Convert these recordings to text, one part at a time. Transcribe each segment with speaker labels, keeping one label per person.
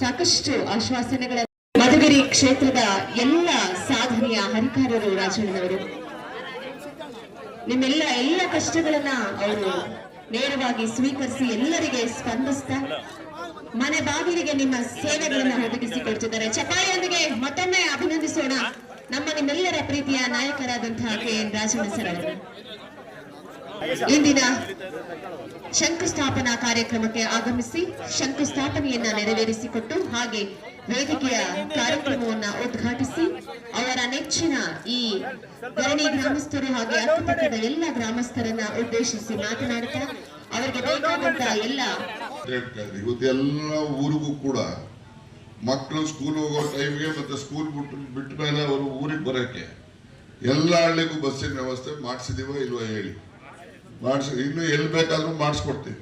Speaker 1: ಸಾಕಷ್ಟು ಆಶ್ವಾಸನೆಗಳ ಮಧುಗಿರಿ ಕ್ಷೇತ್ರದ ಎಲ್ಲ ಸಾಧನೆಯ ಹರಿಕಾರರು ರಾಜಣ್ಣನವರು. ನಿಮ್ಮೆಲ್ಲ ಎಲ್ಲ ಕಷ್ಟಗಳನ್ನ ಅವರು ನೇರವಾಗಿ ಸ್ವೀಕರಿಸಿ ಎಲ್ಲರಿಗೆ ಸ್ಪಂದಿಸ್ತಾ ಮನೆ ಬಾಗಿಲಿಗೆ ನಿಮ್ಮ ಸೇವೆಗಳನ್ನ ಒದಗಿಸಿಕೊಡ್ತಿದ್ದಾರೆ ಚಪಾಯಿಯೊಂದಿಗೆ ಮತ್ತೊಮ್ಮೆ ಅಭಿನಂದಿಸೋಣ ನಮ್ಮ ನಿಮ್ಮೆಲ್ಲರ ಪ್ರೀತಿಯ ನಾಯಕರಾದಂತಹ ಕೆ ಎನ್ ರಾಜಣ್ಣ ಸರ್ ಅವರು ಇಂದಿನ ಶಂಕುಸ್ಥಾಪನಾ ಕಾರ್ಯಕ್ರಮಕ್ಕೆ ಆಗಮಿಸಿ ಶಂಕುಸ್ಥಾಪನೆಯನ್ನ ನೆರವೇರಿಸಿಕೊಟ್ಟು ಹಾಗೆ ವೇದಿಕೆಯ ಕಾರ್ಯಕ್ರಮವನ್ನ ಉದ್ಘಾಟಿಸಿ ಅವರ ನೆಚ್ಚಿನ ಈ ಧರಣಿ ಗ್ರಾಮಸ್ಥರು ಹಾಗೆ ಅಕ್ಕಪಕ್ಕದ ಎಲ್ಲ ಗ್ರಾಮಸ್ಥರನ್ನ ಉದ್ದೇಶಿಸಿ ಮಾತನಾಡುತ್ತಾ ಅವರಿಗೆ ಬೇಕಾದಂತ ಎಲ್ಲ
Speaker 2: ಇವತ್ತೆಲ್ಲ ಊರಿಗೂ ಕೂಡ ಮಕ್ಕಳು ಸ್ಕೂಲ್ ಹೋಗೋ ಟೈಮ್ಗೆ ಮತ್ತೆ ಸ್ಕೂಲ್ ಬಿಟ್ಟು ಬಿಟ್ಟ ಮೇಲೆ ಅವರು ಊರಿಗೆ ಬರೋಕ್ಕೆ ಎಲ್ಲ ಹಳ್ಳಿಗೂ ಬಸ್ಸಿನ ವ್ಯವಸ್ಥೆ ಮಾಡಿಸಿದೀವೋ ಇಲ್ವೋ ಹೇಳಿ. ಮಾಡಿಸಿ, ಇನ್ನು ಎಲ್ಲಿ ಬೇಕಾದ್ರೂ ಮಾಡಿಸ್ಕೊಡ್ತೀವಿ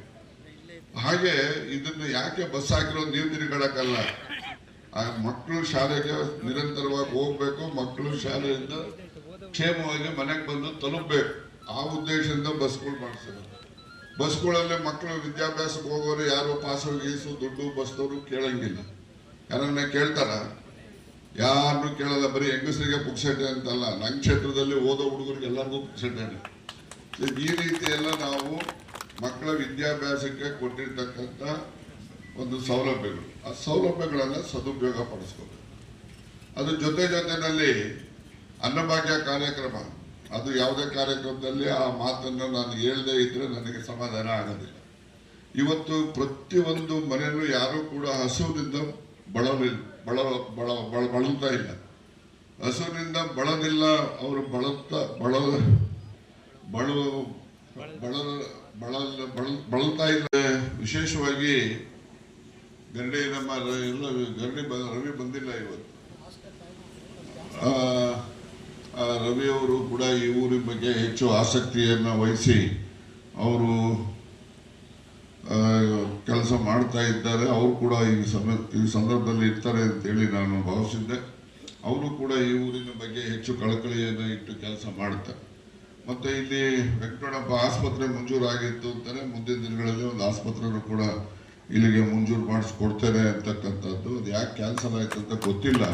Speaker 2: ಹಾಗೆ ಇದನ್ನು ಯಾಕೆ ಬಸ್ ಹಾಕಿರೋ ನೀವು ತಿರುಗಾಡಕ್ಕಲ್ಲ ಮಕ್ಕಳು ಶಾಲೆಗೆ ನಿರಂತರವಾಗಿ ಹೋಗ್ಬೇಕು, ಮಕ್ಕಳು ಶಾಲೆಯಿಂದ ಕ್ಷೇಮವಾಗಿ ಮನೆಗೆ ಬಂದು ತಲುಪಬೇಕು. ಆ ಉದ್ದೇಶದಿಂದ ಬಸ್ಗಳು ಮಾಡಿಸಿದ್ರು ಬಸ್ಗಳಲ್ಲಿ ಮಕ್ಕಳು ವಿದ್ಯಾಭ್ಯಾಸಕ್ಕೆ ಹೋಗೋರು ಯಾರು ಪಾಸು ಗೀಸು, ದುಡ್ಡು, ಬಸ್ದವರು ಕೇಳಂಗಿಲ್ಲ. ಯಾರನ್ನ ಕೇಳ್ತಾರ? ಯಾರನ್ನು ಕೇಳಲ್ಲ, ಬರೀ ಹೆಂಗಸರಿಗೆ ಪುಕ್ಸಟ್ಟೆ ಅಂತಲ್ಲ. ನನ್ನ ಕ್ಷೇತ್ರದಲ್ಲಿ ಓದೋ ಹುಡುಗರಿಗೆ ಎಲ್ಲರಿಗೂ ಪುಕ್ಸಟ್ಟೆನೆ. ಸೊ ಈ ರೀತಿ ಎಲ್ಲ ನಾವು ಮಕ್ಕಳ ವಿದ್ಯಾಭ್ಯಾಸಕ್ಕೆ ಕೊಟ್ಟಿರ್ತಕ್ಕಂಥ ಒಂದು ಸೌಲಭ್ಯಗಳು. ಆ ಸೌಲಭ್ಯಗಳನ್ನು ಸದುಪಯೋಗ ಪಡಿಸ್ಕೋಬೇಕು. ಅದು ಜೊತೆ ಜೊತೆಯಲ್ಲಿ ಅನ್ನಭಾಗ್ಯ ಕಾರ್ಯಕ್ರಮ. ಅದು ಯಾವುದೇ ಕಾರ್ಯಕ್ರಮದಲ್ಲಿ ಆ ಮಾತನ್ನು ನಾನು ಹೇಳದೇ ಇದ್ರೆ ನನಗೆ ಸಮಾಧಾನ ಆಗೋದಿಲ್ಲ. ಇವತ್ತು ಪ್ರತಿಯೊಂದು ಮನೆಯಲ್ಲೂ ಯಾರೂ ಕೂಡ ಹಸುವಿನಿಂದ ಬಳಲಿಲ್ಲ ಬಳ ಬಳ ಬಳ ಬಳಲ್ತಾ ಇಲ್ಲ. ಹಸುವಿನಿಂದ ಬಳದಿಲ್ಲ ಅವರು ಬಳಲ್ತಾ ಬಳ ಬಳು ಬಳ ಬಳ ಬಳ ಬಳಲ್ತಾ ಇಲ್ಲ ವಿಶೇಷವಾಗಿ ಗರಡಿ ನಮ್ಮ ಎಲ್ಲ ಗರಡಿ ರವಿ ಬಂದಿಲ್ಲ ಇವತ್ತು. ಆ, ಆ, ರವಿ ಅವರು ಕೂಡ ಈ ಊರಿನ ಬಗ್ಗೆ ಹೆಚ್ಚು ಆಸಕ್ತಿಯನ್ನು ವಹಿಸಿ ಅವರು ಕೆಲಸ ಮಾಡ್ತಾ ಇದ್ದಾರೆ. ಅವರು ಕೂಡ ಈ ಸಮ ಈ ಸಂದರ್ಭದಲ್ಲಿ ಇರ್ತಾರೆ ಅಂತೇಳಿ ನಾನು ಭಾವಿಸಿದ್ದೆ. ಅವರು ಕೂಡ ಈ ಊರಿನ ಬಗ್ಗೆ ಹೆಚ್ಚು ಕಳಕಳಿಯನ್ನು ಇಟ್ಟು ಕೆಲಸ ಮಾಡ್ತಾರೆ. ಮತ್ತೆ ಇಲ್ಲಿ ವೆಂಕಟಪ್ಪ ಆಸ್ಪತ್ರೆ ಮಂಜೂರಾಗಿತ್ತು ಅಂತಾರೆ ಮುಂದಿನ ದಿನಗಳಲ್ಲಿ ಒಂದು ಆಸ್ಪತ್ರೆನೂ ಕೂಡ ಇಲ್ಲಿಗೆ ಮಂಜೂರು ಮಾಡಿಸ್ಕೊಡ್ತೇನೆ ಅಂತಕ್ಕಂಥದ್ದು. ಅದು ಯಾಕೆ ಕ್ಯಾನ್ಸಲ್ ಆಯ್ತು ಅಂತ ಗೊತ್ತಿಲ್ಲ.